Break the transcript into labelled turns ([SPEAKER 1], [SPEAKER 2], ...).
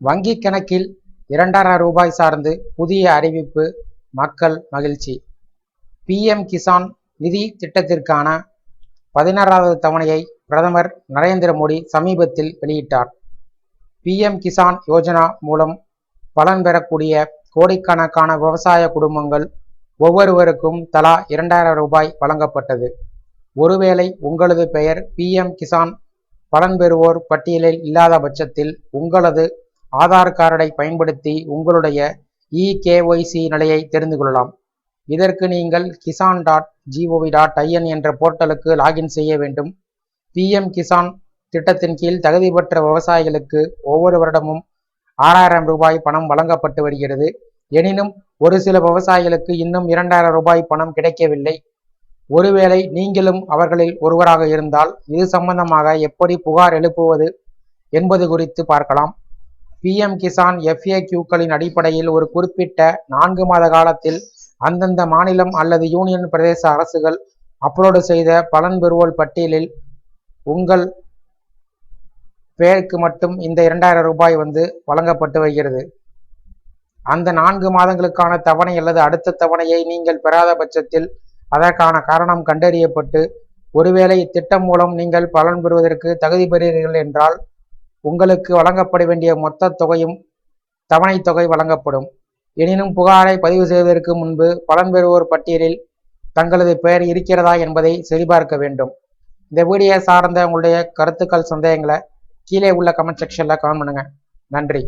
[SPEAKER 1] வங்கி கணக்கில் இரண்டாயிரம் ரூபாய் சார்ந்து புதிய அறிவிப்பு மக்கள் மகிழ்ச்சி. பிஎம் கிசான் நிதி திட்டத்திற்கான பதினாறாவது தவணையை பிரதமர் நரேந்திர மோடி சமீபத்தில் வெளியிட்டார். பிஎம் கிசான் யோஜனா மூலம் பலன் பெறக்கூடிய கோடிக்கணக்கான விவசாய குடும்பங்கள் ஒவ்வொருவருக்கும் தலா இரண்டாயிரம் ரூபாய் வழங்கப்பட்டது. ஒருவேளை உங்களது பெயர் பிஎம் கிசான் பலன் பெறுவோர் பட்டியலில் இல்லாத பட்சத்தில் உங்களது ஆதார் கார்டை பயன்படுத்தி உங்களுடைய இகேஒய்சி நிலையை தெரிந்து கொள்ளலாம். இதற்கு நீங்கள் Kisan dot G O V dot I N என்ற போர்ட்டலுக்கு லாகின் செய்ய வேண்டும். பிஎம் கிசான் திட்டத்தின் கீழ் தகுதி பெற்ற விவசாயிகளுக்கு ஒவ்வொரு வருடமும் ஆறாயிரம் ரூபாய் பணம் வழங்கப்பட்டு வருகிறது. எனினும் ஒரு சில விவசாயிகளுக்கு இன்னும் இரண்டாயிரம் ரூபாய் பணம் கிடைக்கவில்லை. ஒருவேளை நீங்களும் அவர்களில் ஒருவராக இருந்தால் இது சம்பந்தமாக எப்படி புகார் எழுப்புவது என்பது குறித்து பார்க்கலாம். பிஎம் கிசான் எஃப்ஏக்யூக்களின் அடிப்படையில் ஒரு குறிப்பிட்ட நான்கு மாத காலத்தில் அந்தந்த மாநிலம் அல்லது யூனியன் பிரதேச அரசுகள் அப்லோடு செய்த பலன் பெறுவோர் பட்டியலில் உங்கள் பேருக்கு மட்டும் இந்த இரண்டாயிரம் ரூபாய் வந்து வழங்கப்பட்டு வருகிறது. அந்த நான்கு மாதங்களுக்கான தவணை அல்லது அடுத்த தவணையை நீங்கள் பெறாத பட்சத்தில் அதற்கான காரணம் கண்டறியப்பட்டு ஒருவேளை இத்திட்டம் மூலம் நீங்கள் பலன் பெறுவதற்கு தகுதி பெறுகிறீர்கள் என்றால் உங்களுக்கு வழங்கப்பட வேண்டிய மொத்த தொகையும் தவணை தொகை வழங்கப்படும். எனினும் புகாரை பதிவு செய்வதற்கு முன்பு பலன் பெறுவோர் பட்டியலில் தங்களது பெயர் இருக்கிறதா என்பதை சரிபார்க்க வேண்டும். இந்த வீடியோ சார்ந்த உங்களுடைய கருத்துக்கள் சந்தேகங்களை கீழே உள்ள கமெண்ட் செக்ஷனில் கமெண்ட் பண்ணுங்கள் நன்றி.